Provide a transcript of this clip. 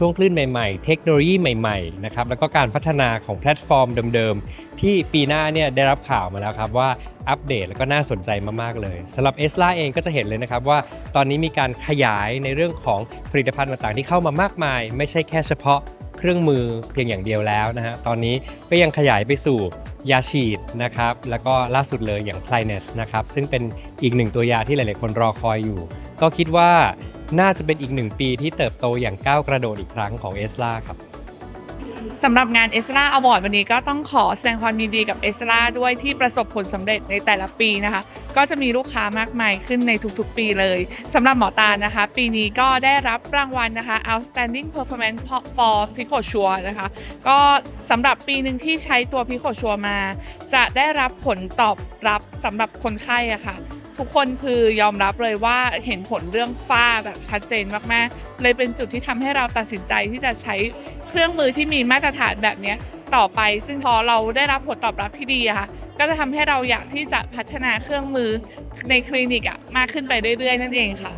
ช่วงคลื่นใหม่ๆ เทคโนโลยีใหม่ๆ นะครับ แล้วก็การพัฒนาของแพลตฟอร์มเดิมๆ ที่ปีหน้าเนี่ยได้รับข่าวมาแล้วครับว่าอัปเดตแล้วก็น่าสนใจมากๆ เลยสำหรับ e s l a เองก็จะเห็นเลยนะครับว่าตอนนี้มีการขยายในเรื่องของผลิตภัณฑ์ต่างๆ ที่เข้ามามากมาย ไม่ใช่แค่เฉพาะเครื่องมือเพียงอย่างเดียวแล้วนะฮะ ตอนนี้ก็ยังขยายไปสู่ยาฉีดนะครับ แล้วก็ล่าสุดเลยอย่าง p l y n e s นะครับ ซึ่งเป็นอีกหนึ่งตัวยาที่หลายๆ คนรอคอยอยู่ ก็คิดว่า น่าจะเป็นอีกหนึ่งปีที่เติบโตอย่างก้าวกระโดดอีกครั้งของ e s l a ครับสำหรับงาน e s l a Award วันนี้ก็ต้องขอแสดงความยินดีกับ e s l a ด้วยที่ประสบผลสำเร็จในแต่ละปีนะคะ ก็จะมีลูกค้ามากมายขึ้นในทุกๆ ปีเลยสำหรับหมอตานะคะ ปีนี้ก็ได้รับรางวัลนะคะ Outstanding Performance for Pico Sure นะคะ ก็สำหรับปีหนึ่งที่ใช้ตัว Pico Sure มา จะได้รับผลตอบรับสำหรับคนไข้อะค่ะ ทุกคนคือยอมรับเลยว่าเห็นผลเรื่องฝ้าแบบชัดเจนมากๆ เลยเป็นจุดที่ทำให้เราตัดสินใจที่จะใช้เครื่องมือที่มีมาตรฐานแบบนี้ต่อไป ซึ่งพอเราได้รับผลตอบรับที่ดีค่ะก็จะทำให้เราอยากที่จะพัฒนาเครื่องมือในคลินิกอะมากขึ้นไปเรื่อยๆ นั่นเองค่ะ